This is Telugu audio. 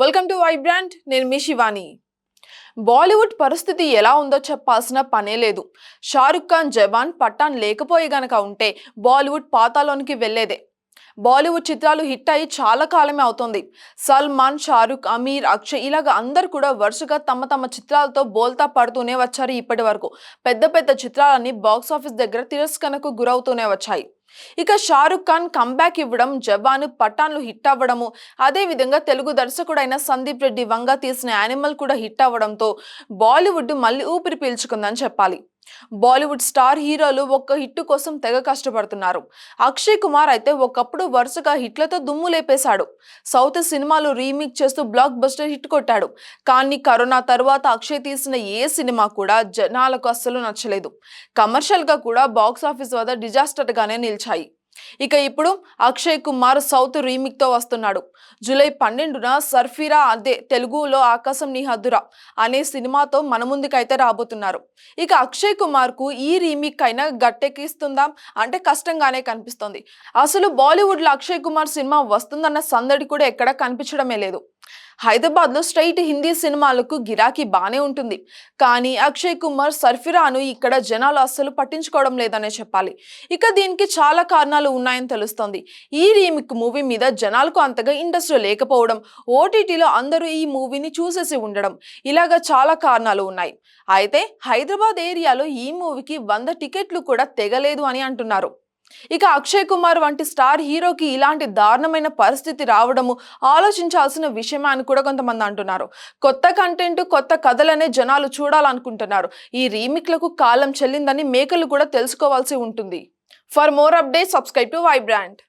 వెల్కమ్ టు వైబ్రాండ్ నేను మీ శివాని. బాలీవుడ్ పరిస్థితి ఎలా ఉందో చెప్పాల్సిన పనే లేదు. షారుఖ్ ఖాన్ జవాన్ పట్టాన్ లేకపోయి గనక ఉంటే బాలీవుడ్ పాతాలోనికి వెళ్ళేదే. బాలీవుడ్ చిత్రాలు హిట్ అయ్యి చాలా కాలమే అవుతుంది. సల్మాన్ షారుఖ్ అమీర్ అక్షయ్ ఇలాగ అందరు కూడా వరుసగా తమ తమ చిత్రాలతో బోల్తా పడుతూనే వచ్చారు ఇప్పటి వరకు. పెద్ద పెద్ద చిత్రాలన్నీ బాక్స్ ఆఫీస్ దగ్గర తిరస్కరణకు గురవుతూనే వచ్చాయి. ఇక షారుఖ్ ఖాన్ కంబ్యాక్ ఇవ్వడం జవాన్ పఠాన్లు హిట్ అవ్వడము అదే విధంగా తెలుగు దర్శకుడైన సందీప్ రెడ్డి వంగ తీసిన యానిమల్ కూడా హిట్ అవ్వడంతో బాలీవుడ్ మళ్ళీ ఊపిరి పీల్చుకుందని చెప్పాలి. బాలీవుడ్ స్టార్ హీరోలు ఒక్క హిట్ కోసం తెగ కష్టపడుతున్నారు. అక్షయ్ కుమార్ అయితే ఒకప్పుడు వరుసగా హిట్లతో దుమ్ము లేపేశాడు. సౌత్ సినిమాలు రీమేక్ చేస్తూ బ్లాక్ బస్టర్ హిట్ కొట్టాడు. కానీ కరోనా తర్వాత అక్షయ్ తీసిన ఏ సినిమా కూడా జనాలకు అస్సలు నచ్చలేదు. కమర్షియల్గా కూడా బాక్స్ ఆఫీస్ వద్ద డిజాస్టర్గానే నిలిచాయి. ఇక ఇప్పుడు అక్షయ్ కుమార్ సౌత్ రీమిక్తో వస్తున్నాడు. జూలై పన్నెండున సర్ఫిరా అదే తెలుగులో ఆకాశం నీ హద్దురా అనే సినిమాతో మన ముందుకైతే రాబోతున్నారు. ఇక అక్షయ్ కుమార్కు ఈ రీమిక్ అయినా గట్టెక్కిస్తుందా అంటే కష్టంగానే కనిపిస్తుంది. అసలు బాలీవుడ్లో అక్షయ్ కుమార్ సినిమా వస్తుందన్న సందడి కూడా ఎక్కడా కనిపించడమే లేదు. హైదరాబాద్లో స్ట్రైట్ హిందీ సినిమాలకు గిరాకీ బానే ఉంటుంది. కానీ అక్షయ్ కుమార్ సర్ఫిరాను ఇక్కడ జనాలు అస్సలు పట్టించుకోవడం లేదనే చెప్పాలి. ఇక దీనికి చాలా కారణాలు ఉన్నాయని తెలుస్తోంది. ఈ రీమిక్ మూవీ మీద జనాలకు అంతగా ఇంట్రెస్ట్ లేకపోవడం ఓటీటీలో అందరూ ఈ మూవీని చూసేసి ఉండడం ఇలాగా చాలా కారణాలు ఉన్నాయి. అయితే హైదరాబాద్ ఏరియాలో ఈ మూవీకి వంద టికెట్లు కూడా తెగలేదు అని అంటున్నారు. ఇక అక్షయ్ కుమార్ వంటి స్టార్ హీరోకి ఇలాంటి దారుణమైన పరిస్థితి రావడము ఆలోచించాల్సిన విషయమే అని కూడా కొంతమంది అంటున్నారు. కొత్త కంటెంట్ కొత్త కథలనే జనాలు చూడాలనుకుంటున్నారు. ఈ రీమిక్లకు కాలం చెల్లిందని మేకలు కూడా తెలుసుకోవాల్సి ఉంటుంది. For more update subscribe to Vibrant